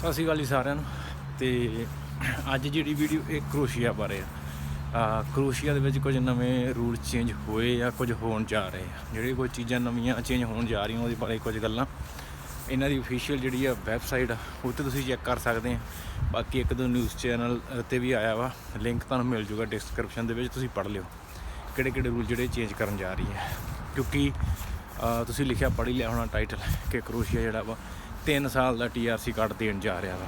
ਸਤਿ ਸ਼੍ਰੀ ਅਕਾਲ ਜੀ ਸਾਰਿਆਂ ਨੂੰ। ਤੇ ਅੱਜ ਜਿਹੜੀ ਵੀਡੀਓ, ਇਹ ਕਰੋਸ਼ੀਆ ਬਾਰੇ ਆ। ਕਰੋਸ਼ੀਆ ਦੇ ਵਿੱਚ ਕੁਝ ਨਵੇਂ ਰੂਲ ਚੇਂਜ ਹੋਏ ਜਾਂ ਕੁਝ ਹੋਣ ਜਾ ਰਹੇ ਆ। ਜਿਹੜੇ ਕੋਈ ਚੀਜ਼ਾਂ ਨਵੀਆਂ ਚੇਂਜ ਹੋਣ ਜਾ ਰਹੀਆਂ, ਉਹਦੇ ਬਾਰੇ ਕੁਝ ਗੱਲਾਂ। ਇਹਨਾਂ ਦੀ ਅਫੀਸ਼ੀਅਲ ਜਿਹੜੀ ਆ ਵੈਬਸਾਈਟ ਆ, ਉਹ ਤੇ ਤੁਸੀਂ ਚੈੱਕ ਕਰ ਸਕਦੇ ਆ। ਬਾਕੀ ਇੱਕ ਦੋ ਨਿਊਜ਼ ਚੈਨਲ ਤੇ ਵੀ ਆਇਆ ਵਾ। ਲਿੰਕ ਤੁਹਾਨੂੰ ਮਿਲ ਜੂਗਾ ਡਿਸਕ੍ਰਿਪਸ਼ਨ ਦੇ ਵਿੱਚ, ਤੁਸੀਂ ਪੜ੍ਹ ਲਿਓ। ਕਿਹੜੇ ਕਿਹੜੇ ਰੂਲ ਜਿਹੜੇ ਚੇਂਜ ਕਰਨ ਜਾ ਰਹੀ ਹੈ ਕਿਉਂਕਿ ਤੁਸੀਂ ਲਿਖਿਆ, ਪੜ੍ਹ ਹੀ ਲਿਆ ਹੋਣਾ ਟਾਈਟਲ ਕਿ ਕਰੋਸ਼ੀਆ ਜਿਹੜਾ ਵਾ 3 ਸਾਲ ਦਾ ਟੀਆਰਸੀ ਕਾਰਡ ਦੇਣ ਜਾ ਰਿਹਾ ਵਾ।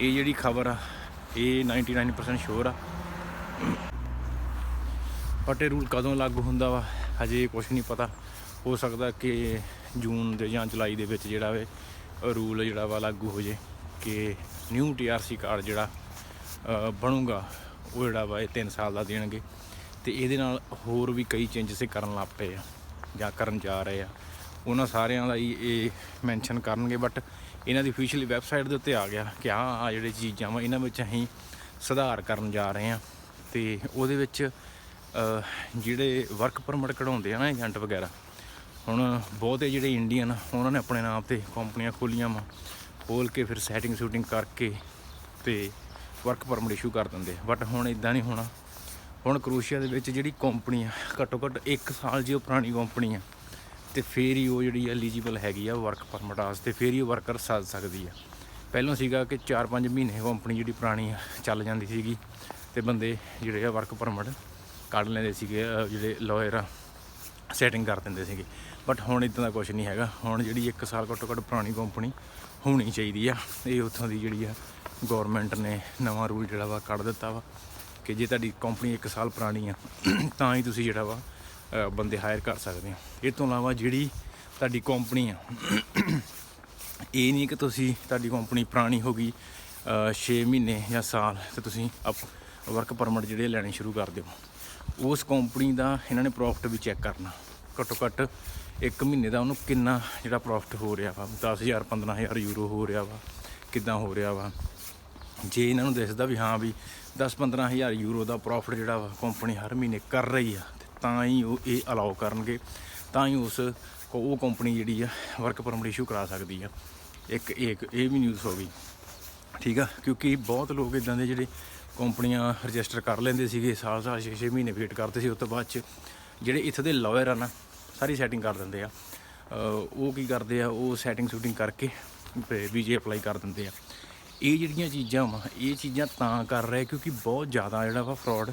ਇਹ ਜਿਹੜੀ ਖਬਰ ਆ, ਇਹ 99% ਸ਼ੋਰ ਆ। ਬਟ ਇਹ ਰੂਲ ਕਦੋਂ ਲਾਗੂ ਹੁੰਦਾ ਵਾ, ਹਜੇ ਕੁਝ ਨਹੀਂ ਪਤਾ। ਹੋ ਸਕਦਾ ਕਿ ਜੂਨ ਦੇ ਜਾਂ ਜੁਲਾਈ ਦੇ ਵਿੱਚ ਜਿਹੜਾ ਵੇ, ਰੂਲ ਜਿਹੜਾ ਵਾ ਲਾਗੂ ਹੋ ਜੇ, ਕਿ ਨਿਊ ਟੀਆਰਸੀ ਕਾਰਡ ਜਿਹੜਾ ਬਣੂਗਾ, ਉਹ ਜਿਹੜਾ ਵਾ ਇਹ 3 ਸਾਲ ਦਾ ਦੇਣਗੇ। ਤੇ ਇਹਦੇ ਨਾਲ ਹੋਰ ਵੀ ਕਈ ਚੇਂਜਸ ਕਰਨ ਲੱਗ ਪਏ ਆ, ਜਾਂ ਕਰਨ ਜਾ ਰਹੇ ਆ। ਉਹਨਾਂ ਸਾਰਿਆਂ ਦਾ ਹੀ ਇਹ ਮੈਂਸ਼ਨ ਕਰਨਗੇ ਬਟ ਇਹਨਾਂ ਦੀ ਅਫੀਸ਼ੀਅਲੀ ਵੈਬਸਾਈਟ ਦੇ ਉੱਤੇ ਆ ਗਿਆ ਕਿ ਆਹ ਆ ਜਿਹੜੇ ਚੀਜ਼ਾਂ ਵਾ, ਇਹਨਾਂ ਵਿੱਚ ਅਸੀਂ ਸੁਧਾਰ ਕਰਨ ਜਾ ਰਹੇ ਹਾਂ। ਤੇ ਉਹਦੇ ਵਿੱਚ ਜਿਹੜੇ ਵਰਕ ਪਰਮਿਟ ਕਢਾਉਂਦੇ ਆ ਨਾ ਏਜੰਟ ਵਗੈਰਾ, ਹੁਣ ਬਹੁਤੇ ਜਿਹੜੇ ਇੰਡੀਅਨ ਉਹਨਾਂ ਨੇ ਆਪਣੇ ਨਾਮ ਤੇ ਕੰਪਨੀਆਂ ਖੋਲੀਆਂ ਵਾ ਖੋਲ ਕੇ ਫਿਰ ਸੈਟਿੰਗ ਸ਼ੂਟਿੰਗ ਕਰਕੇ ਤੇ ਵਰਕ ਪਰਮਿਟ ਇਸ਼ੂ ਕਰ ਦਿੰਦੇ ਬਟ ਹੁਣ ਇਦਾਂ ਨਹੀਂ ਹੋਣਾ। ਹੁਣ ਕਰੋਸ਼ੀਆ ਦੇ ਵਿੱਚ ਜਿਹੜੀ ਕੰਪਨੀ ਆ, ਘੱਟੋ ਘੱਟ 1 ਸਾਲ ਜੇ ਉਹ ਪੁਰਾਣੀ ਕੰਪਨੀ ਆ। ਤੇ ਫੇਰ ਹੀ ਉਹ ਜਿਹੜੀ ਐਲੀਜੀਬਲ ਹੈਗੀ ਆ ਵਰਕ ਪਰਮਿਟ ਵਾਸਤੇ ਫੇਰ ਹੀ ਉਹ ਵਰਕਰ ਸਾਜ ਸਕਦੀ ਆ। ਪਹਿਲਾਂ ਸੀਗਾ ਕਿ 4-5 ਮਹੀਨੇ ਕੰਪਨੀ ਜਿਹੜੀ ਪੁਰਾਣੀ ਆ, ਚੱਲ ਜਾਂਦੀ ਸੀਗੀ ਤੇ ਬੰਦੇ ਜਿਹੜੇ ਆ ਵਰਕ ਪਰਮਿਟ ਕੱਢ ਲੈਂਦੇ ਸੀਗੇ ਜਿਹੜੇ ਲਾਇਰ ਆ ਸੈਟਿੰਗ ਕਰ ਦਿੰਦੇ ਸੀਗੇ। ਬਟ ਹੁਣ ਇਦਾਂ ਦਾ ਕੁਝ ਨਹੀਂ ਹੈਗਾ। ਹੁਣ ਜਿਹੜੀ 1 ਸਾਲ ਘੱਟੋ ਘੱਟ ਪੁਰਾਣੀ ਕੰਪਨੀ ਹੋਣੀ ਚਾਹੀਦੀ ਆ। ਇਹ ਉੱਥੋਂ ਦੀ ਜਿਹੜੀ ਆ ਗਵਰਨਮੈਂਟ ਨੇ ਨਵਾਂ ਰੂਲ ਜਿਹੜਾ ਵਾ ਕੱਢ ਦਿੱਤਾ ਵਾ ਕਿ ਜੇ ਤੁਹਾਡੀ ਕੰਪਨੀ 1 ਸਾਲ ਪੁਰਾਣੀ ਆ, ਤਾਂ ਹੀ ਤੁਸੀਂ ਜਿਹੜਾ ਵਾ ਬੰਦੇ ਹਾਇਰ ਕਰ ਸਕਦੇ ਹੋ। ਇਹ ਤੋਂ ਇਲਾਵਾ ਜਿਹੜੀ ਤੁਹਾਡੀ ਕੰਪਨੀ ਆ, ਇਹ ਨਹੀਂ ਕਿ ਤੁਸੀਂ ਤੁਹਾਡੀ ਕੰਪਨੀ ਪੁਰਾਣੀ ਹੋ ਗਈ 6 ਮਹੀਨੇ ਜਾਂ ਸਾਲ ਤੇ ਤੁਸੀਂ ਵਰਕ ਪਰਮਿਟ ਜਿਹੜੇ ਲੈਣੇ ਸ਼ੁਰੂ ਕਰ ਦਿਓ। ਉਸ ਕੰਪਨੀ ਦਾ ਇਹਨਾਂ ਨੇ ਪ੍ਰੋਫਿਟ ਵੀ ਚੈੱਕ ਕਰਨਾ। ਘੱਟੋ ਘੱਟ ਇੱਕ ਮਹੀਨੇ ਦਾ ਉਹਨੂੰ ਕਿੰਨਾ ਜਿਹੜਾ ਪ੍ਰੋਫਿਟ ਹੋ ਰਿਹਾ ਵਾ? 10000 15000 ਯੂਰੋ ਹੋ ਰਿਹਾ ਵਾ। ਕਿੱਦਾਂ ਹੋ ਰਿਹਾ ਵਾ? ਜੇ ਇਹਨਾਂ ਨੂੰ ਦਿਸਦਾ ਵੀ ਹਾਂ ਵੀ 10-15000 ਯੂਰੋ ਦਾ ਪ੍ਰੋਫਿਟ ਜਿਹੜਾ ਵਾ ਕੰਪਨੀ ਹਰ ਮਹੀਨੇ ਕਰ ਰਹੀ ਆ ਤਾਂ ਹੀ ਉਹ ਇਹ ਅਲਾਉ ਕਰਨਗੇ, ਤਾਂ ਹੀ ਉਸ ਉਹ ਕੰਪਨੀ ਜਿਹੜੀ ਆ ਵਰਕ ਪਰਮਿਟ ਇਸ਼ੂ ਕਰਾ ਸਕਦੀ ਆ। ਇੱਕ ਇੱਕ, ਇਹ ਵੀ ਨਿਊਜ਼ ਹੋ ਗਈ। ਠੀਕ ਆ? ਕਿਉਂਕਿ ਬਹੁਤ ਲੋਕ ਇਦਾਂ ਦੇ ਜਿਹੜੇ ਕੰਪਨੀਆਂ ਰਜਿਸਟਰ ਕਰ ਲੈਂਦੇ ਸੀਗੇ ਸਾਲ ਸਾਲ 6-6 ਮਹੀਨੇ ਵੇਟ ਕਰਦੇ ਸੀ, ਉਸ ਤੋਂ ਬਾਅਦ ਚ ਜਿਹੜੇ ਇੱਥੇ ਦੇ ਲਾਇਰ ਆ ਨਾ, ਸਾਰੀ ਸੈਟਿੰਗ ਕਰ ਦਿੰਦੇ ਆ। ਉਹ ਕੀ ਕਰਦੇ ਆ, ਉਹ ਸੈਟਿੰਗ ਸ਼ੂਟਿੰਗ ਕਰਕੇ ਵੀਜੇ ਅਪਲਾਈ ਕਰ ਦਿੰਦੇ ਆ। ਇਹ ਜਿਹੜੀਆਂ ਚੀਜ਼ਾਂ ਵਾ, ਇਹ ਚੀਜ਼ਾਂ ਤਾਂ ਕਰ ਰਹੇ ਕਿਉਂਕਿ ਬਹੁਤ ਜ਼ਿਆਦਾ ਜਿਹੜਾ ਵਾ ਫਰਾਡ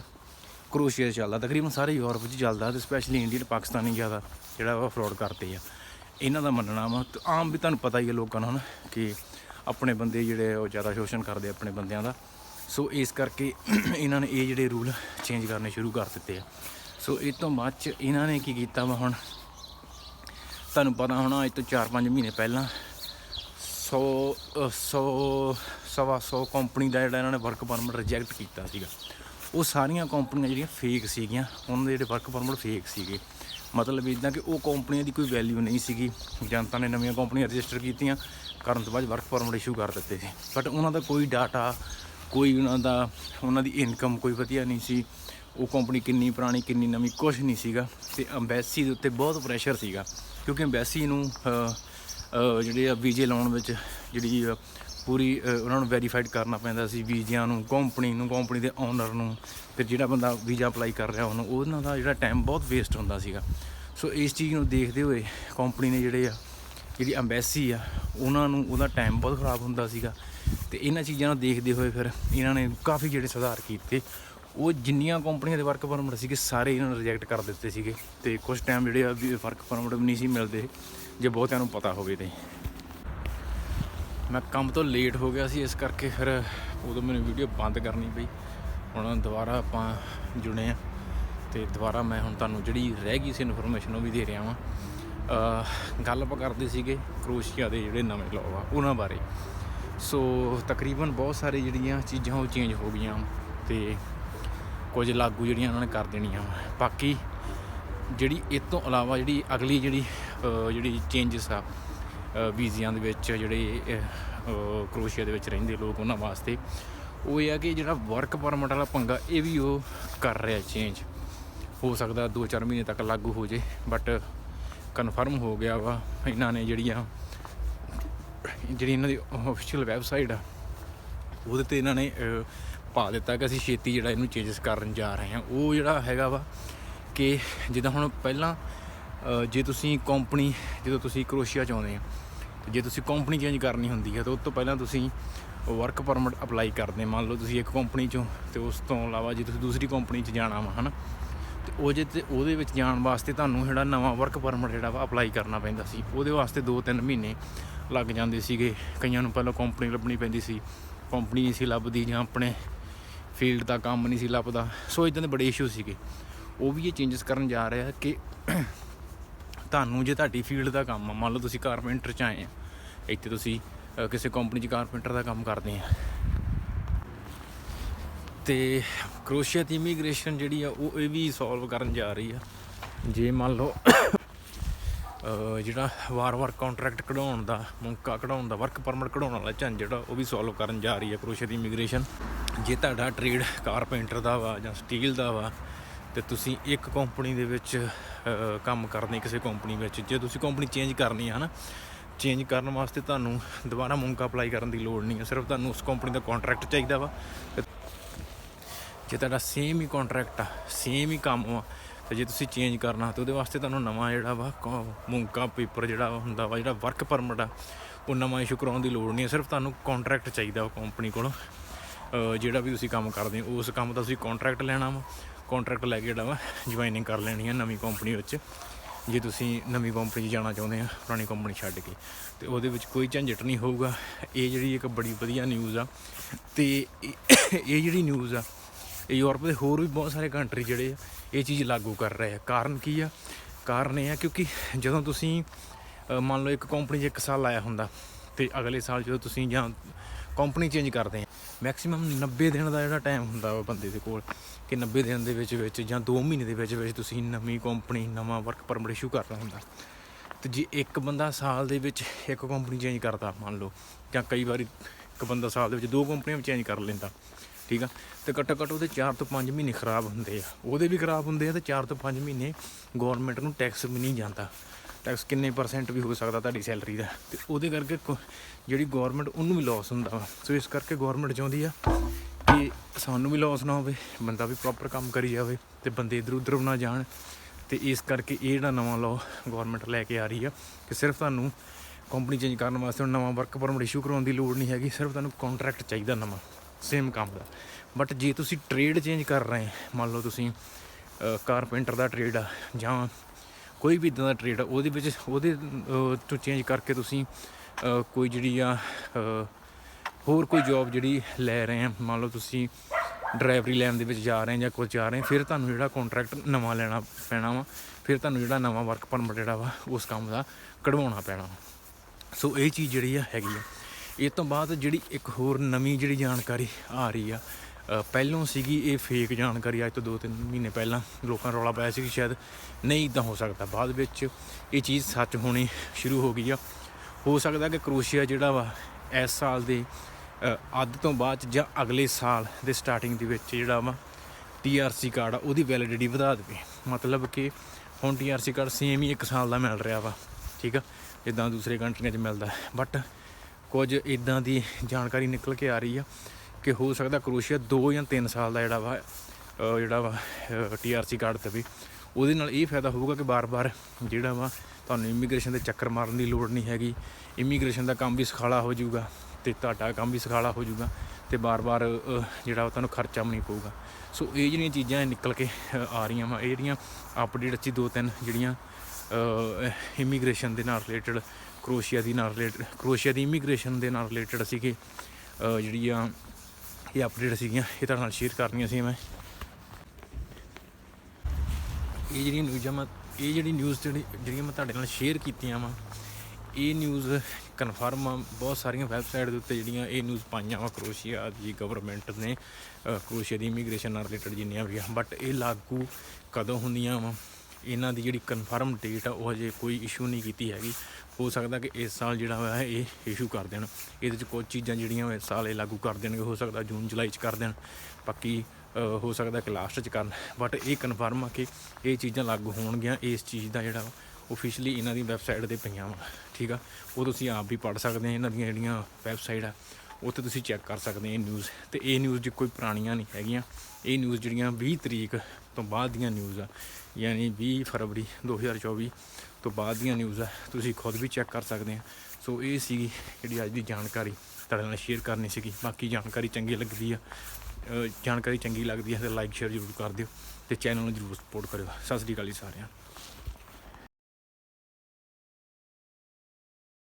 ਕਰੋਸ਼ੀਆ 'ਚ ਚੱਲਦਾ। ਤਕਰੀਬਨ ਸਾਰੇ ਯੂਰਪ 'ਚ ਚੱਲਦਾ ਤੇ ਸਪੈਸ਼ਲੀ ਇੰਡੀਅਨ ਪਾਕਿਸਤਾਨੀ ਜ਼ਿਆਦਾ ਜਿਹੜਾ ਵਾ ਫਰਾਡ ਕਰਦੇ ਆ। ਇਹਨਾਂ ਦਾ ਮੰਨਣਾ ਵਾ ਤੇ ਆਮ ਵੀ ਤੁਹਾਨੂੰ ਪਤਾ ਹੀ ਹੈ ਲੋਕਾਂ ਨੂੰ ਹਨਾ ਕਿ ਆਪਣੇ ਬੰਦੇ ਜਿਹੜੇ ਉਹ ਜ਼ਿਆਦਾ ਸ਼ੋਸ਼ਣ ਕਰਦੇ ਆਪਣੇ ਬੰਦਿਆਂ ਦਾ। ਸੋ ਇਸ ਕਰਕੇ ਇਹਨਾਂ ਨੇ ਇਹ ਜਿਹੜੇ ਰੂਲ ਚੇਂਜ ਕਰਨੇ ਸ਼ੁਰੂ ਕਰ ਦਿੱਤੇ ਆ। ਸੋ ਇਹ ਤੋਂ ਬਾਅਦ ਚ ਇਹਨਾਂ ਨੇ ਕੀ ਕੀਤਾ ਵਾ ਹੁਣ? ਤੁਹਾਨੂੰ ਪਤਾ ਹੋਣਾ ਅੱਜ ਤੋਂ 4-5 ਮਹੀਨੇ ਪਹਿਲਾਂ 100 100 ਸਵਾ 100 ਕੰਪਨੀ ਦਾ ਜਿਹੜਾ ਇਹਨਾਂ ਨੇ ਵਰਕ ਪਰਮਿਟ ਰਿਜੈਕਟ ਕੀਤਾ ਸੀਗਾ। ਉਹ ਸਾਰੀਆਂ ਕੰਪਨੀਆਂ ਜਿਹੜੀਆਂ ਫੇਕ ਸੀਗੀਆਂ, ਉਹਨਾਂ ਦੇ ਜਿਹੜੇ ਵਰਕ ਪਰਮਿਟ ਫੇਕ ਸੀਗੇ। ਮਤਲਬ ਇਦਾਂ ਕਿ ਉਹ ਕੰਪਨੀਆਂ ਦੀ ਕੋਈ ਵੈਲਿਊ ਨਹੀਂ ਸੀਗੀ। ਜਨਤਾ ਨੇ ਨਵੀਆਂ ਕੰਪਨੀਆਂ ਰਜਿਸਟਰ ਕੀਤੀਆਂ, ਕਰਨ ਤੋਂ ਬਾਅਦ ਵਰਕ ਪਰਮਿਟ ਇਸ਼ੂ ਕਰ ਦਿੱਤੇ ਸੀ। ਬਟ ਉਹਨਾਂ ਦਾ ਕੋਈ ਡਾਟਾ ਕੋਈ ਉਹਨਾਂ ਦਾ, ਉਹਨਾਂ ਦੀ ਇਨਕਮ ਕੋਈ ਵਧੀਆ ਨਹੀਂ ਸੀ। ਉਹ ਕੰਪਨੀ ਕਿੰਨੀ ਪੁਰਾਣੀ, ਕਿੰਨੀ ਨਵੀਂ ਕੁਝ ਨਹੀਂ ਸੀਗਾ। ਤੇ ਅੰਬੈਸੀ ਦੇ ਉੱਤੇ ਬਹੁਤ ਪ੍ਰੈਸ਼ਰ ਸੀਗਾ। ਕਿਉਂਕਿ ਅੰਬੈਸੀ ਨੂੰ ਜਿਹੜੇ ਆ ਵੀਜ਼ੇ ਲਾਉਣ ਵਿੱਚ ਜਿਹੜੀ ਪੂਰੀ ਉਹਨਾਂ ਨੂੰ ਵੈਰੀਫਾਈਡ ਕਰਨਾ ਪੈਂਦਾ ਸੀ ਵੀਜ਼ਿਆਂ ਨੂੰ, ਕੰਪਨੀ ਨੂੰ, ਕੰਪਨੀ ਦੇ ਓਨਰ ਨੂੰ ਫਿਰ ਜਿਹੜਾ ਬੰਦਾ ਵੀਜ਼ਾ ਅਪਲਾਈ ਕਰ ਰਿਹਾ ਉਹਨੂੰ, ਉਹਨਾਂ ਦਾ ਜਿਹੜਾ ਟਾਈਮ ਬਹੁਤ ਵੇਸਟ ਹੁੰਦਾ ਸੀਗਾ। ਸੋ ਇਸ ਚੀਜ਼ ਨੂੰ ਦੇਖਦੇ ਹੋਏ ਕੰਪਨੀ ਨੇ ਜਿਹੜੇ ਆ, ਜਿਹੜੀ ਅੰਬੈਸੀ ਆ, ਉਹਨਾਂ ਨੂੰ ਉਹਦਾ ਟਾਈਮ ਬਹੁਤ ਖਰਾਬ ਹੁੰਦਾ ਸੀਗਾ। ਤੇ ਇਹਨਾਂ ਚੀਜ਼ਾਂ ਨੂੰ ਦੇਖਦੇ ਹੋਏ ਫਿਰ ਇਹਨਾਂ ਨੇ ਕਾਫੀ ਜਿਹੜੇ ਸੁਧਾਰ ਕੀਤੇ। ਉਹ ਜਿੰਨੀਆਂ ਕੰਪਨੀਆਂ ਦੇ ਵਰਕ ਪਰਮਿਟ ਸੀਗੇ, ਸਾਰੇ ਇਹਨਾਂ ਨੇ ਰਿਜੈਕਟ ਕਰ ਦਿੱਤੇ ਸੀਗੇ। ਤੇ ਕੁਝ ਟਾਈਮ ਜਿਹੜੇ ਆ ਵੀ ਵਰਕ ਪਰਮਿਟ ਨਹੀਂ ਸੀ ਮਿਲਦੇ, ਜੇ ਬਹੁਤਿਆਂ ਨੂੰ ਪਤਾ ਹੋਵੇ ਤੇ। ਮੈਂ ਕੰਮ ਤੋਂ ਲੇਟ ਹੋ ਗਿਆ ਸੀ, ਇਸ ਕਰਕੇ ਫਿਰ ਉਦੋਂ ਮੈਨੂੰ ਵੀਡੀਓ ਬੰਦ ਕਰਨੀ ਪਈ। ਹੁਣ ਦੁਬਾਰਾ ਆਪਾਂ ਜੁੜੇ ਆ ਤੇ ਦੁਬਾਰਾ ਮੈਂ ਹੁਣ ਤੁਹਾਨੂੰ ਜਿਹੜੀ ਰਹਿ ਗਈ ਸੀ ਇਨਫੋਰਮੇਸ਼ਨ ਉਹ ਵੀ ਦੇ ਰਿਹਾ ਵਾਂ। ਗੱਲ ਆਪਾਂ ਕਰਦੇ ਸੀਗੇ ਕਰੋਸ਼ੀਆ ਦੇ ਜਿਹੜੇ ਨਵੇਂ ਲਾਅ ਆ, ਉਹਨਾਂ ਬਾਰੇ। ਸੋ ਤਕਰੀਬਨ ਬਹੁਤ ਸਾਰੇ ਜਿਹੜੀਆਂ ਚੀਜ਼ਾਂ ਉਹ ਚੇਂਜ ਹੋ ਗਈਆਂ ਤੇ ਕੁਝ ਲਾਗੂ ਜਿਹੜੀਆਂ ਉਹਨਾਂ ਨੇ ਕਰ ਦੇਣੀਆਂ ਵਾਂ। ਬਾਕੀ ਜਿਹੜੀ ਇਹ ਤੋਂ ਇਲਾਵਾ ਜਿਹੜੀ ਅਗਲੀ ਜਿਹੜੀ ਜਿਹੜੀ ਚੇਂਜਸ ਆ ਵੀਜ਼ਿਆਂ ਦੇ ਵਿੱਚ ਜਿਹੜੇ ਕਰੋਸ਼ੀਆ ਦੇ ਵਿੱਚ ਰਹਿੰਦੇ ਲੋਕ ਉਹਨਾਂ ਵਾਸਤੇ। ਉਹ ਇਹ ਆ ਕਿ ਜਿਹੜਾ ਵਰਕ ਪਰਮਿਟ ਵਾਲਾ ਪੰਗਾ, ਇਹ ਵੀ ਉਹ ਕਰ ਰਿਹਾ ਚੇਂਜ ਹੋ ਸਕਦਾ 2-4 ਮਹੀਨੇ ਤੱਕ ਲਾਗੂ ਹੋ ਜੇ ਬਟ ਕਨਫਰਮ ਹੋ ਗਿਆ ਵਾ, ਇਹਨਾਂ ਨੇ ਜਿਹੜੀਆਂ, ਜਿਹੜੀ ਇਹਨਾਂ ਦੀ ਅਫੀਸ਼ੀਅਲ ਵੈਬਸਾਈਟ ਆ, ਉਹਦੇ ਤੇ ਇਹਨਾਂ ਨੇ ਪਾ ਦਿੱਤਾ ਕਿ ਅਸੀਂ ਛੇਤੀ ਜਿਹੜਾ ਇਹਨੂੰ ਚੇਂਜਸ ਕਰਨ ਜਾ ਰਹੇ ਹਾਂ। ਉਹ ਜਿਹੜਾ ਹੈਗਾ ਵਾ ਕਿ ਜਿੱਦਾਂ ਹੁਣ ਪਹਿਲਾਂ ਜੇ ਤੁਸੀਂ ਕੰਪਨੀ ਜਦੋਂ ਤੁਸੀਂ ਕਰੋਸ਼ੀਆ ਚ ਆਉਂਦੇ ਆ ਜੇ ਤੁਸੀਂ ਕੰਪਨੀ ਚੇਂਜ ਕਰਨੀ ਹੁੰਦੀ ਹੈ, ਤਾਂ ਉਸ ਤੋਂ ਪਹਿਲਾਂ ਤੁਸੀਂ ਵਰਕ ਪਰਮਿਟ ਅਪਲਾਈ ਕਰਦੇ ਮੰਨ ਲਓ ਤੁਸੀਂ ਇੱਕ ਕੰਪਨੀ ਚੋਂ, ਤੇ ਉਸ ਤੋਂ ਇਲਾਵਾ ਜੇ ਤੁਸੀਂ ਦੂਸਰੀ ਕੰਪਨੀ ਚ ਜਾਣਾ ਵਾ, ਹਨਾ, ਤੇ ਉਹ ਜੇ ਤੇ ਉਹਦੇ ਵਿੱਚ ਜਾਣ ਵਾਸਤੇ ਤੁਹਾਨੂੰ ਜਿਹੜਾ ਨਵਾਂ ਵਰਕ ਪਰਮਿਟ ਜਿਹੜਾ ਵਾ ਅਪਲਾਈ ਕਰਨਾ ਪੈਂਦਾ ਸੀ, ਉਹਦੇ ਵਾਸਤੇ 2-3 ਮਹੀਨੇ ਲੱਗ ਜਾਂਦੇ ਸੀਗੇ। ਕਈਆਂ ਨੂੰ ਪਹਿਲਾਂ ਕੰਪਨੀ ਲੱਭਣੀ ਪੈਂਦੀ ਸੀ ਕੰਪਨੀ ਨਹੀਂ ਸੀ ਲੱਭਦੀ ਜਾਂ ਆਪਣੇ ਫੀਲਡ ਦਾ ਕੰਮ ਨਹੀਂ ਸੀ ਲੱਭਦਾ। ਸੋ ਇਦਾਂ ਦੇ ਬੜੇ ਇਸ਼ੂ ਸੀਗੇ। ਉਹ ਵੀ ਇਹ ਚੇਂਜਸ ਕਰਨ ਜਾ ਰਿਹਾ ਕਿ ਤੁਹਾਨੂੰ ਜੇ ਤੁਹਾਡੀ ਫੀਲਡ ਦਾ ਕੰਮ ਆ ਮੰਨ ਲਓ ਤੁਸੀਂ ਕਾਰਪੈਂਟਰ ਚ ਆਏ ਆ ਇੱਥੇ ਤੁਸੀਂ ਕਿਸੇ ਕੰਪਨੀ 'ਚ ਕਾਰਪੈਂਟਰ ਦਾ ਕੰਮ ਕਰਦੇ ਆ। ਤੇ ਕਰੋਸ਼ੀਆ ਦੀ ਇਮੀਗ੍ਰੇਸ਼ਨ ਜਿਹੜੀ ਆ ਉਹ ਇਹ ਵੀ ਸੋਲਵ ਕਰਨ ਜਾ ਰਹੀ ਆ। ਜੇ ਮੰਨ ਲਓ ਜਿਹੜਾ ਵਾਰ-ਵਾਰ ਕੰਟਰੈਕਟ ਕਢਾਉਣ ਦਾ ਮੌਕਾ ਕਢਾਉਣ ਦਾ ਵਰਕ ਪਰਮਿਟ ਕਢਾਉਣ ਵਾਲਾ ਝੰਜਟ ਆ, ਉਹ ਵੀ ਸੋਲਵ ਕਰਨ ਜਾ ਰਹੀ ਹੈ ਕਰੋਸ਼ੀਆ ਦੀ ਇਮੀਗ੍ਰੇਸ਼ਨ। ਜੇ ਤੁਹਾਡਾ ਟ੍ਰੇਡ ਕਾਰਪੈਂਟਰ ਦਾ ਵਾ ਜਾਂ ਸਟੀਲ ਦਾ ਵਾ ਤੇ ਤੁਸੀਂ ਇੱਕ ਕੰਪਨੀ ਦੇ ਵਿੱਚ ਕੰਮ ਕਰਨੇ ਕਿਸੇ ਕੰਪਨੀ ਵਿੱਚ। ਜੇ ਤੁਸੀਂ ਕੰਪਨੀ ਚੇਂਜ ਕਰਨੀ ਹੈ ਨਾ ਚੇਂਜ ਕਰਨ ਵਾਸਤੇ ਤੁਹਾਨੂੰ ਦੁਬਾਰਾ ਮੌਕਾ ਅਪਲਾਈ ਕਰਨ ਦੀ ਲੋੜ ਨਹੀਂ ਹੈ ਸਿਰਫ ਤੁਹਾਨੂੰ ਉਸ ਕੰਪਨੀ ਦਾ ਕੰਟਰੈਕਟ ਚਾਹੀਦਾ ਵਾ। ਤੇ ਜੇ ਤੁਹਾਡਾ ਸੇਮ ਹੀ ਕੰਟਰੈਕਟ ਆ ਸੇਮ ਹੀ ਕੰਮ ਆ, ਤੇ ਜੇ ਤੁਸੀਂ ਚੇਂਜ ਕਰਨਾ, ਤੇ ਉਹਦੇ ਵਾਸਤੇ ਤੁਹਾਨੂੰ ਨਵਾਂ ਜਿਹੜਾ ਵਾ ਮੁੰਕਾ ਪੇਪਰ ਜਿਹੜਾ ਹੁੰਦਾ ਵਾ, ਜਿਹੜਾ ਵਰਕ ਪਰਮਿਟ ਆ, ਉਹ ਨਵਾਂ ਇਸ਼ੂ ਕਰਾਉਣ ਦੀ ਲੋੜ ਨਹੀਂ ਹੈ ਸਿਰਫ ਤੁਹਾਨੂੰ ਕੰਟਰੈਕਟ ਚਾਹੀਦਾ ਵਾ ਕੰਪਨੀ ਕੋਲੋਂ। ਜਿਹੜਾ ਵੀ ਤੁਸੀਂ ਕੰਮ ਕਰਦੇ ਹੋ, ਉਸ ਕੰਮ ਦਾ ਤੁਸੀਂ ਕੰਟਰੈਕਟ ਲੈਣਾ ਵਾ। ਕੰਟਰੈਕਟ ਲੈ ਕੇ ਜਿਹੜਾ ਵਾ ਜੁਆਇਨਿੰਗ ਕਰ ਲੈਣੀ ਹੈ ਨਵੀਂ ਕੰਪਨੀ ਵਿੱਚ। ਜੇ ਤੁਸੀਂ ਨਵੀਂ ਕੰਪਨੀ 'ਚ ਜਾਣਾ ਚਾਹੁੰਦੇ ਆ, ਪੁਰਾਣੀ ਕੰਪਨੀ ਛੱਡ ਕੇ। ਤੇ ਉਹਦੇ ਵਿੱਚ ਕੋਈ ਝੰਜਟ ਨਹੀਂ ਹੋਊਗਾ। ਇਹ ਜਿਹੜੀ ਇੱਕ ਬੜੀ ਵਧੀਆ ਨਿਊਜ਼ ਆ, ਤੇ ਇਹ ਜਿਹੜੀ ਨਿਊਜ਼ ਆ, ਇਹ ਯੂਰਪ ਦੇ ਹੋਰ ਵੀ ਬਹੁਤ ਸਾਰੇ ਕੰਟਰੀ ਜਿਹੜੇ ਆ, ਇਹ ਚੀਜ਼ ਲਾਗੂ ਕਰ ਰਹੇ ਆ। ਕਾਰਨ ਕੀ ਆ? ਕਾਰਨ ਇਹ ਆ ਕਿਉਂਕਿ ਜਦੋਂ ਤੁਸੀਂ ਮੰਨ ਲਓ ਇੱਕ ਕੰਪਨੀ 'ਚ ਇੱਕ ਸਾਲ ਲਾਇਆ ਹੁੰਦਾ, ਤੇ ਅਗਲੇ ਸਾਲ ਜਦੋਂ ਤੁਸੀਂ ਜਾਂ ਕੰਪਨੀ ਚੇਂਜ ਕਰਦੇ ਆ ਮੈਕਸਿਮਮ 90 ਦਿਨ ਦਾ ਜਿਹੜਾ ਟਾਈਮ ਹੁੰਦਾ ਵਾ ਬੰਦੇ ਦੇ ਕੋਲ, ਕਿ 90 ਦਿਨ ਦੇ ਵਿੱਚ ਵਿੱਚ ਜਾਂ 2 ਮਹੀਨੇ ਦੇ ਵਿੱਚ ਵਿੱਚ ਤੁਸੀਂ ਨਵੀਂ ਕੰਪਨੀ ਨਵਾਂ ਵਰਕ ਪਰਮਿਟ ਇਸ਼ੂ ਕਰਨਾ ਹੁੰਦਾ। ਤੇ ਜੇ ਇੱਕ ਬੰਦਾ ਸਾਲ ਦੇ ਵਿੱਚ ਇੱਕ ਕੰਪਨੀ ਚੇਂਜ ਕਰਦਾ, ਮੰਨ ਲਓ, ਜਾਂ ਕਈ ਵਾਰੀ ਇੱਕ ਬੰਦਾ ਸਾਲ ਦੇ ਵਿੱਚ ਦੋ ਕੰਪਨੀਆਂ ਚੇਂਜ ਕਰ ਲੈਂਦਾ, ਠੀਕ ਆ? ਤੇ ਘੱਟੋ ਘੱਟ ਉਹਦੇ 4 ਤੋਂ 5 ਮਹੀਨੇ ਖਰਾਬ ਹੁੰਦੇ ਆ। ਉਹਦੇ ਵੀ ਖਰਾਬ ਹੁੰਦੇ ਆ ਤੇ 4 ਤੋਂ 5 ਮਹੀਨੇ ਗਵਰਨਮੈਂਟ ਨੂੰ ਟੈਕਸ ਵੀ ਨਹੀਂ ਜਾਂਦਾ। ਟੈਕਸ ਕਿੰਨੇ ਪਰਸੈਂਟ ਵੀ ਹੋ ਸਕਦਾ ਤੁਹਾਡੀ ਸੈਲਰੀ ਦਾ? ਤੇ ਉਹਦੇ ਕਰਕੇ ਕੋ- ਜਿਹੜੀ ਗਵਰਨਮੈਂਟ ਉਹਨੂੰ ਵੀ ਲਾਸ ਹੁੰਦਾ ਵਾ। ਸੋ ਇਸ ਕਰਕੇ ਗਵਰਨਮੈਂਟ ਚਾਹੁੰਦੀ ਆ ਕਿ ਸਾਨੂੰ ਵੀ ਲਾਸ ਨਾ ਹੋਵੇ, ਬੰਦਾ ਵੀ ਪ੍ਰੋਪਰ ਕੰਮ ਕਰੀ ਜਾਵੇ ਤੇ ਬੰਦੇ ਇਧਰ ਉਧਰ ਨਾ ਜਾਣ। ਤੇ ਇਸ ਕਰਕੇ ਇਹ ਜਿਹੜਾ ਨਵਾਂ ਲਾਅ ਗਵਰਨਮੈਂਟ ਲੈ ਕੇ ਆ ਰਹੀ ਆ ਕਿ ਸਿਰਫ ਤੁਹਾਨੂੰ ਕੰਪਨੀ ਚੇਂਜ ਕਰਨ ਵਾਸਤੇ ਹੁਣ ਨਵਾਂ ਵਰਕ ਪਰਮਿਟ ਇਸ਼ੂ ਕਰਾਉਣ ਦੀ ਲੋੜ ਨਹੀਂ ਹੈਗੀ, ਸਿਰਫ ਤੁਹਾਨੂੰ ਕੰਟਰੈਕਟ ਚਾਹੀਦਾ ਨਵਾਂ ਸੇਮ ਕੰਮ ਦਾ। ਬਟ ਜੇ ਤੁਸੀਂ ਟ੍ਰੇਡ ਚੇਂਜ ਕਰ ਰਹੇ, ਮੰਨ ਲਓ ਤੁਸੀਂ ਕਾਰਪੈਂਟਰ ਦਾ ਟ੍ਰੇਡ ਆ ਜਾਂ ਕੋਈ ਵੀ ਇਦਾਂ ਦਾ ਟ੍ਰੇਡ ਆ ਉਹਦੇ ਵਿੱਚ ਉਹਦੇ ਅਹ, ਤੋਂ ਚੇਂਜ ਕਰਕੇ ਤੁਸੀਂ ਕੋਈ ਜਿਹੜੀ ਆ ਹੋਰ ਕੋਈ ਜੌਬ ਜਿਹੜੀ ਲੈ ਰਹੇ ਆ ਮੰਨ ਲਓ ਤੁਸੀਂ ਡਰਾਈਵਰੀ ਲਾਈਨ ਦੇ ਵਿੱਚ ਜਾ ਰਹੇ ਜਾਂ ਕੁਝ ਜਾ ਰਹੇ ਫਿਰ ਤੁਹਾਨੂੰ ਜਿਹੜਾ ਕੰਟਰੈਕਟ ਨਵਾਂ ਲੈਣਾ ਪੈਣਾ ਵਾ ਫਿਰ ਤੁਹਾਨੂੰ ਜਿਹੜਾ ਨਵਾਂ ਵਰਕ ਪਰਮਿਟ ਜਿਹੜਾ ਵਾ ਉਸ ਕੰਮ ਦਾ ਕਢਵਾਉਣਾ ਪੈਣਾ ਵਾ। ਸੋ ਇਹ ਚੀਜ਼ ਜਿਹੜੀ ਆ ਹੈਗੀ ਆ। ਇਹ ਤੋਂ ਬਾਅਦ ਜਿਹੜੀ ਇੱਕ ਹੋਰ ਨਵੀਂ ਜਿਹੜੀ ਜਾਣਕਾਰੀ ਆ ਰਹੀ ਆ ਪਹਿਲੋਂ ਸੀਗੀ ਇਹ ਫੇਕ ਜਾਣਕਾਰੀ, ਅੱਜ ਤੋਂ 2-3 ਮਹੀਨੇ ਪਹਿਲਾਂ ਲੋਕਾਂ ਰੌਲਾ ਪਾਇਆ ਸੀ ਕਿ ਸ਼ਾਇਦ ਨਹੀਂ ਇਦਾਂ ਹੋ ਸਕਦਾ। ਬਾਅਦ ਵਿੱਚ ਇਹ ਚੀਜ਼ ਸੱਚ ਹੋਣੀ ਸ਼ੁਰੂ ਹੋ ਗਈ ਆ। ਹੋ ਸਕਦਾ ਕਿ ਕਰੋਸ਼ੀਆ ਜਿਹੜਾ ਵਾ, ਇਸ ਸਾਲ ਦੇ ਅੱਧ ਤੋਂ ਬਾਅਦ 'ਚ ਜਾਂ ਅਗਲੇ ਸਾਲ ਦੇ ਸਟਾਰਟਿੰਗ ਦੇ ਵਿੱਚ ਜਿਹੜਾ ਵਾ ਟੀਆਰਸੀ ਕਾਰਡ ਆ, ਉਹਦੀ ਵੈਲਿਡਿਟੀ ਵਧਾ ਦੇਵੇ। ਮਤਲਬ ਕਿ ਹੁਣ ਟੀਆਰਸੀ ਕਾਰਡ ਸੇਮ ਹੀ 1 ਸਾਲ ਦਾ ਮਿਲ ਰਿਹਾ ਵਾ, ਠੀਕ ਆ? ਜਿੱਦਾਂ ਦੂਸਰੇ ਕੰਟਰੀਆਂ 'ਚ ਮਿਲਦਾ। ਬਟ ਕੁਝ ਇਦਾਂ ਦੀ ਜਾਣਕਾਰੀ ਨਿਕਲ ਕੇ ਆ ਰਹੀ ਆ। ਕਿ ਹੋ ਸਕਦਾ ਕਰੋਸ਼ੀਆ 2 ਜਾਂ 3 ਸਾਲ ਦਾ ਜਿਹੜਾ ਵਾ ਜਿਹੜਾ ਵਾ ਟੀਆਰਸੀ ਕਾਰਡ ਤੇ ਵੀ। ਉਹਦੇ ਨਾਲ ਇਹ ਫਾਇਦਾ ਹੋਊਗਾ ਕਿ ਬਾਰ-ਬਾਰ ਜਿਹੜਾ ਵਾ ਤੁਹਾਨੂੰ ਇਮੀਗ੍ਰੇਸ਼ਨ ਦੇ ਚੱਕਰ ਮਾਰਨ ਦੀ ਲੋੜ ਨਹੀਂ ਹੈਗੀ। ਇਮੀਗ੍ਰੇਸ਼ਨ ਦਾ ਕੰਮ ਵੀ ਸਖਾਲਾ ਹੋ ਜਾਊਗਾ ਤੇ ਤੁਹਾਡਾ ਕੰਮ ਵੀ ਸਖਾਲਾ ਹੋ ਜਾਊਗਾ ਤੇ ਬਾਰ-ਬਾਰ ਜਿਹੜਾ ਵਾ ਤੁਹਾਨੂੰ ਖਰਚਾ ਵੀ ਨਹੀਂ ਪਊਗਾ। ਸੋ ਇਹ ਜਿਹੜੀਆਂ ਚੀਜ਼ਾਂ ਇਹ ਨਿਕਲ ਕੇ ਆ ਰਹੀਆਂ ਵਾ ਇਹ ਜਿਹੜੀਆਂ ਅਪਡੇਟ ਅੱਛੀ ਦੋ ਤਿੰਨ ਜਿਹੜੀਆਂ ਇਮੀਗ੍ਰੇਸ਼ਨ ਦੇ ਨਾਲ ਰਿਲੇਟਡ ਕਰੋਸ਼ੀਆ ਦੀ ਨਾਲ ਰਿਲੇਟਡ ਕਰੋਸ਼ੀਆ ਦੀ ਇਮੀਗ੍ਰੇਸ਼ਨ ਦੇ ਨਾਲ ਰਿਲੇਟਡ ਸੀਗੇ ਅਹ, ਜਿਹੜੀਆਂ ਇਹ ਅਪਡੇਟ ਸੀਗੀਆਂ, ਇਹ ਤੁਹਾਡੇ ਨਾਲ ਸ਼ੇਅਰ ਕਰਨੀਆਂ ਸੀ ਮੈਂ। ਇਹ ਜਿਹੜੀਆਂ ਨਿਊਜ਼ਾਂ ਮੈਂ ਇਹ ਜਿਹੜੀ ਨਿਊਜ਼ ਜਿਹੜੀ ਜਿਹੜੀਆਂ ਮੈਂ ਤੁਹਾਡੇ ਨਾਲ ਸ਼ੇਅਰ ਕੀਤੀਆਂ ਵਾ, ਇਹ ਨਿਊਜ਼ ਕਨਫਰਮ ਆ, ਬਹੁਤ ਸਾਰੀਆਂ ਵੈਬਸਾਈਟ ਦੇ ਉੱਤੇ ਜਿਹੜੀਆਂ ਇਹ ਨਿਊਜ਼ ਪਾਈਆਂ ਵਾ ਕਰੋਸ਼ੀਆ ਦੀ ਗਵਰਨਮੈਂਟ ਨੇ ਕਰੋਸ਼ੀਆ ਦੀ ਇਮੀਗ੍ਰੇਸ਼ਨ ਨਾਲ ਰਿਲੇਟਡ ਜਿੰਨੀਆਂ ਵੀ ਆ ਬਟ ਇਹ ਲਾਗੂ ਕਦੋਂ ਹੁੰਦੀਆਂ ਵਾ? ਇਹਨਾਂ ਦੀ ਜਿਹੜੀ ਕਨਫਰਮ ਡੇਟ ਆ, ਉਹ ਹਜੇ ਕੋਈ ਇਸ਼ੂ ਨਹੀਂ ਕੀਤੀ ਹੈਗੀ। ਹੋ ਸਕਦਾ ਕਿ ਇਸ ਸਾਲ ਜਿਹੜਾ ਹੋਇਆ ਇਹ ਇਸ਼ੂ ਕਰ ਦੇਣ। ਇਹਦੇ ਚ ਕੁਝ ਚੀਜ਼ਾਂ ਜਿਹੜੀਆਂ ਇਸ ਸਾਲ ਇਹ ਲਾਗੂ ਕਰ ਦੇਣਗੇ, ਹੋ ਸਕਦਾ ਜੂਨ, ਜੁਲਾਈ ਚ ਕਰ ਦੇਣ। ਬਾਕੀ ਹੋ ਸਕਦਾ ਕਿ ਲਾਸਟ ਚ ਕਰਨ। ਬਟ ਇਹ ਕਨਫਰਮ ਆ ਕਿ ਇਹ ਚੀਜ਼ਾਂ ਲਾਗੂ ਹੋਣਗੀਆਂ, ਇਸ ਚੀਜ਼ ਦਾ ਜਿਹੜਾ ਓਫੀਸ਼ੀਅਲੀ ਇਹਨਾਂ ਦੀ ਵੈਬਸਾਈਟ ਤੇ ਪਈਆਂ ਵਾ। ਠੀਕ ਆ? ਉਹ ਤੁਸੀਂ ਆਪ ਵੀ ਪੜ੍ਹ ਸਕਦੇ ਆ, ਇਹਨਾਂ ਦੀਆਂ ਜਿਹੜੀਆਂ ਵੈਬਸਾਈਟ ਆ, ਉੱਥੇ ਤੁਸੀਂ ਚੈੱਕ ਕਰ ਸਕਦੇ ਆ ਇਹ ਨਿਊਜ਼ ਤੇ ਇਹ ਨਿਊਜ਼ ਜੀ ਕੋਈ ਪੁਰਾਣੀਆਂ ਨਹੀਂ ਹੈਗੀਆਂ। ਇਹ ਨਿਊਜ਼ ਜਿਹੜੀਆਂ 20 ਤਰੀਕ ਤੋਂ ਬਾਅਦ ਦੀਆਂ ਨਿਊਜ਼ ਆ। ਯਾਨੀ 20 ਫਰਵਰੀ 2024 ਤੋਂ ਬਾਅਦ ਦੀਆਂ ਨਿਊਜ਼ ਆ, ਤੁਸੀਂ ਖੁਦ ਵੀ ਚੈੱਕ ਕਰ ਸਕਦੇ ਆ। ਸੋ ਇਹ ਸੀਗੀ ਜਿਹੜੀ ਅੱਜ ਦੀ ਜਾਣਕਾਰੀ, ਤੁਹਾਡੇ ਨਾਲ ਸ਼ੇਅਰ ਕਰਨੀ ਸੀਗੀ। ਬਾਕੀ ਜਾਣਕਾਰੀ ਚੰਗੀ ਲੱਗਦੀ ਆ ਜਾਣਕਾਰੀ ਚੰਗੀ ਲੱਗਦੀ ਹੈ ਤਾਂ ਲਾਈਕ ਸ਼ੇਅਰ ਜ਼ਰੂਰ ਕਰ ਦਿਓ ਤੇ ਚੈਨਲ ਨੂੰ ਜ਼ਰੂਰ ਸਪੋਰਟ ਕਰਿਓ। ਸਤਿ ਸ੍ਰੀ ਅਕਾਲ ਜੀ ਸਾਰਿਆਂ ਨੂੰ।